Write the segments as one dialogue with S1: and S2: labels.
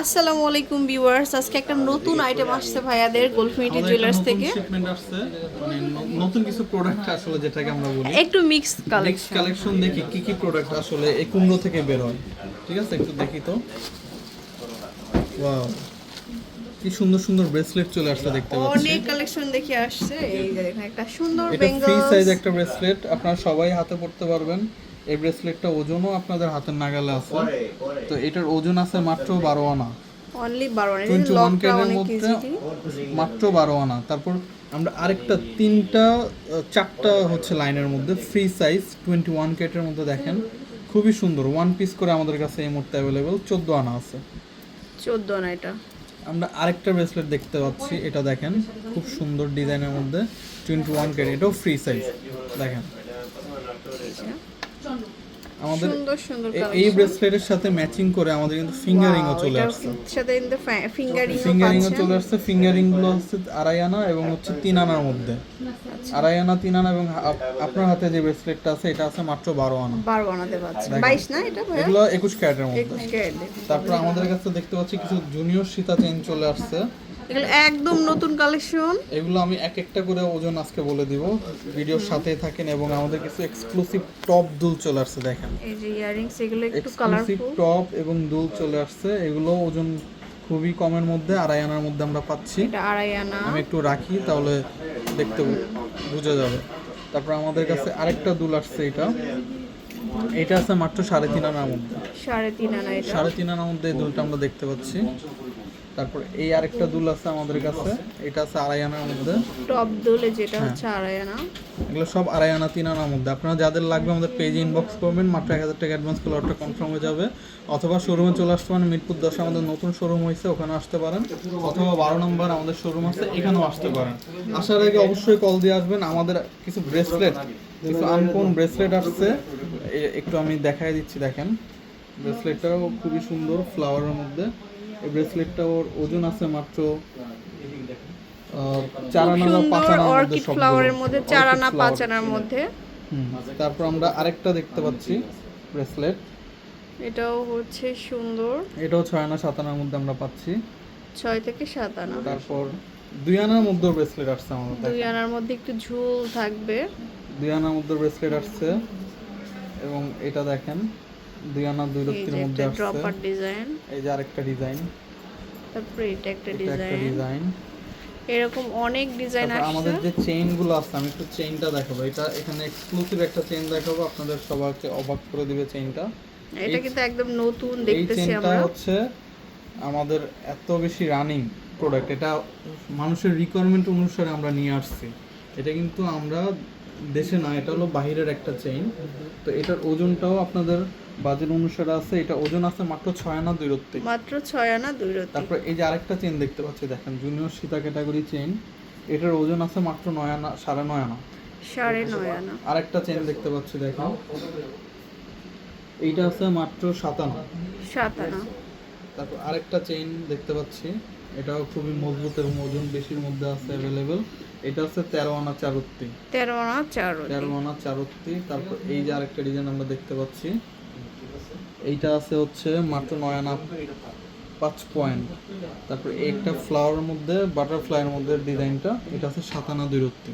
S1: আসসালামু আলাইকুম ভিউয়ার্স আজকে একটা নতুন আইটেম আসছে ভাইয়াদের জুয়েলার্স থেকে।
S2: আসছে। মানে নতুন কিছু প্রোডাক্ট আসলে যেটাকে আমরা বলি।
S1: একটু মিক্স কালেকশন
S2: কালেকশন দেখি কি কি প্রোডাক্ট আসলে এই কুমড়ো থেকে বের হয়। ঠিক আছে একটু দেখি তো। ওয়াও কি সুন্দর সুন্দর ব্রেসলেট চলে আসছে দেখতে পাচ্ছি।
S1: অনেক কালেকশন দেখে আসছে। এই যে একটা সুন্দর
S2: এটা ফ্রি সাইজ একটা ব্রেসলেট আপনারা সবাই হাতে পড়তে পারবেন। এই ব্রেসলেটটা ওজনও আপনাদের হাতের নাগালে আছে। তো এটার ওজন আছে মাত্র বারো আনা।
S1: অনলি বারো
S2: টোয়েন্টি ওয়ান
S1: লকটা
S2: কেনের মধ্যে মাত্র বারো আনা। তারপর আমরা আরেকটা তিনটা চারটা হচ্ছে লাইনের মধ্যে ফ্রি সাইজ টোয়েন্টি ওয়ান কেটের মধ্যে দেখেন। খুবই সুন্দর। ওয়ান পিস করে আমাদের কাছে এই মুহূর্তে অ্যাভেলেবেল চোদ্দ আনা আছে।
S1: চোদ্দ আনা এটা।
S2: আমরা আরেকটা ব্রেসলেট দেখতে পাচ্ছি এটা দেখেন। খুব সুন্দর ডিজাইনের মধ্যে টোয়েন্টি ওয়ান কেট এটাও ফ্রি সাইজ দেখেন। আমাদের
S1: সুন্দর সুন্দর
S2: এই ব্রেসলেটের সাথে ম্যাচিং করে আমাদের কিন্তু ফিঙ্গারিংও চলে আসছে।
S1: সাথে ইনতে ফিঙ্গারিং
S2: ফিঙ্গারিং
S1: পাচ্ছেন
S2: চলে আসছে। ফিঙ্গারিংগুলো হচ্ছে আড়াই আনা এবং হচ্ছে তিন আনার মধ্যে। আড়াই আনা তিন আনা এবং আপ- আপনার হাতে যে ব্রেসলেটটা আছে এটা আছে মাত্র বারো আনা।
S1: বারো বানাতে পারছেন বাইশ না এটা
S2: এগুলো একুশ ক্যারেটের মধ্যে। তারপর আমাদের কাছে দেখতে পাচ্ছি কিছু জুনিয়র সীতা চেন চলে আসছে।
S1: এগুলো একদম নতুন কালেকশন।
S2: এগুলো আমি এক একটা করে ওজন আজকে বলে দিব। ভিডিওর সাথেই থাকেন এবং আমাদের কিছু এক্সক্লুসিভ টপ দুল চলে আসছে দেখেন।
S1: এই যে ইয়ারিংস এগুলো একটু
S2: এক্সক্লুসিভ
S1: কালারফুল
S2: টপ এবং দুল চলে আসছে। এগুলো ওজন খুবই কমের মধ্যে আড়াই আনার মধ্যে আমরা পাচ্ছি।
S1: এটা আড়াই আনা
S2: আমি একটু রাখি তাহলে দেখতে বোঝা যাবে। তারপর আমাদের কাছে আরেকটা দুল আসছে এটা। এটা আছে মাত্র সাড়ে তিন আনার মধ্যে।
S1: সাড়ে তিন আনা এটা।
S2: সাড়ে তিন আনার মধ্যে এই দুলটা আমরা দেখতে পাচ্ছি। তারপর এই আরেকটা দুল আছে আমাদের কাছে। এটা আছে আড়াই আনার মধ্যে।
S1: টপ দোলে যেটা
S2: হ্যাঁ।
S1: হচ্ছে আড়াই আনা
S2: এগুলো সব আড়াই আনা তিন আনার মধ্যে। আপনারা যাদের লাগবে আমাদের পেজে ইনবক্স করবেন মাত্র এক হাজার টাকা অ্যাডভান্স করলে অর্ডারটা কনফার্ম হয়ে যাবে। অথবা শোরুমে চলে আসতে পারেন মিরপুর দশে আমাদের নতুন শোরুম হয়েছে ওখানে আসতে পারেন। অথবা বারো নম্বর আমাদের শোরুম আছে এখানেও আসতে পারেন। আসার আগে অবশ্যই কল দিয়ে আসবেন। আমাদের কিছু ব্রেসলেট কিছু আনকোন ব্রেসলেট আসছে। একটু আমি দেখাই দিচ্ছি দেখেন। ব্রেসলেটটাও খুবই সুন্দর ফ্লাওয়ারের মধ্যে। এই ব্রেসলেটটা ওর ওজন আছে মাত্র আহ, চার আনা বা পাঁচ আনার মধ্যে
S1: ফ্লাওয়ারের মধ্যে চার আনা পাঁচ আনার মধ্যে।
S2: তারপর আমরা আরেকটা দেখতে পাচ্ছি ব্রেসলেট।
S1: এটাও হচ্ছে সুন্দর।
S2: এটাও ছয় আনা সাত আনার মধ্যে আমরা পাচ্ছি।
S1: ছয় থেকে সাত আনা।
S2: তারপর দুই আনার মধ্যেও ব্রেসলেট আসছে আমাদের
S1: দুই আনার মধ্যে একটু ঝুল থাকবে।
S2: দুই আনার মধ্যে ব্রেসলেট আসছে। এবং এটা দেখেন দুই আনা দুই
S1: এই যে
S2: মধ্যে আসছে।
S1: ড্রপার ডিজাইন
S2: এই যে আরেকটা ডিজাইন
S1: তারপরে এটা একটা ডিজাইন এরকম অনেক ডিজাইন আসছে।
S2: আমাদের যে চেইনগুলো আছে আমি একটু চেইনটা দেখাবো। এটা এখানে এক্সক্লুসিভ একটা চেইন দেখাবো আপনাদের সবাইকে অবাক করে দিবে চেইনটা
S1: এটা কিন্তু একদম নতুন
S2: এই
S1: দেখতেছি আমরা।
S2: হচ্ছে আমাদের এত বেশি রানিং প্রোডাক্ট এটা মানুষের রিকোয়ারমেন্ট অনুসারে আমরা নিয়ে আসছি। এটা কিন্তু আমরা দেশে না এটা হলো বাহিরের একটা চেইন তো এটার ওজনটাও আপনাদের বাজেট অনুসারে আছে এটা ওজন আছে মাত্র ছয় আনা দুই রত্তি
S1: মাত্র ছয় আনা দুই
S2: তারপর এই যে আরেকটা চেন দেখতে পাচ্ছি দেখেন জুনিয়র সীতা ক্যাটাগরি চেইন এটার ওজন আছে মাত্র নয় আনা সাড়ে নয় আনা।
S1: সাড়ে নয় আনা।
S2: আরেকটা চেইন দেখতে পাচ্ছি দেখেন। এইটা আছে মাত্র সাত আনা।
S1: সাত আনা।
S2: তারপর আরেকটা চেইন দেখতে পাচ্ছি। এটাও খুবই মজবুত এবং ওজন বেশির মধ্যে আছে অ্যাভেলেবেল এটা হচ্ছে তেরো আনা চারত্তি।
S1: তেরো আনা চারত্তি। রতি
S2: তেরো আনা চারত্তি। তারপর এই যে আরেকটা ডিজাইন আমরা দেখতে পাচ্ছি। এইটা আছে হচ্ছে মাত্র নয় আনা পাঁচ পয়েন্ট তারপর একটা ফ্লাওয়ার মধ্যে বাটারফ্লাইয়ের মধ্যে ডিজাইনটা এটা আছে সাত আনা দুই রত্তি।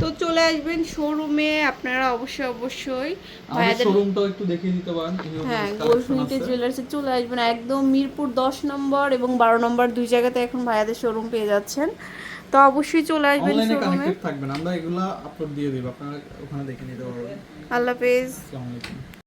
S1: তো চলে আসবেন শোরুমে আপনারা অবশ্যই অবশ্যই।
S2: আমাদের শোরুমটা একটু দেখিয়ে দিতে পারেন
S1: হ্যাঁ
S2: collection
S1: জুয়েলার্সে চলে আসবেন। একদম মিরপুর দশ নম্বর এবং বারো নম্বর দুই জায়গাতে এখন ভাইয়াদের শোরুম পেয়ে যাচ্ছেন। তো অবশ্যই চলে আসবেন
S2: অনলাইনে
S1: শোরুমে
S2: থাকবেন আমরা এগুলা আপলোড দিয়ে দেব আপনারা ওখানে দেখে নিতে পারবেন।
S1: আল্লাহ হাফেজ।
S2: আসসালামু আলাইকুম।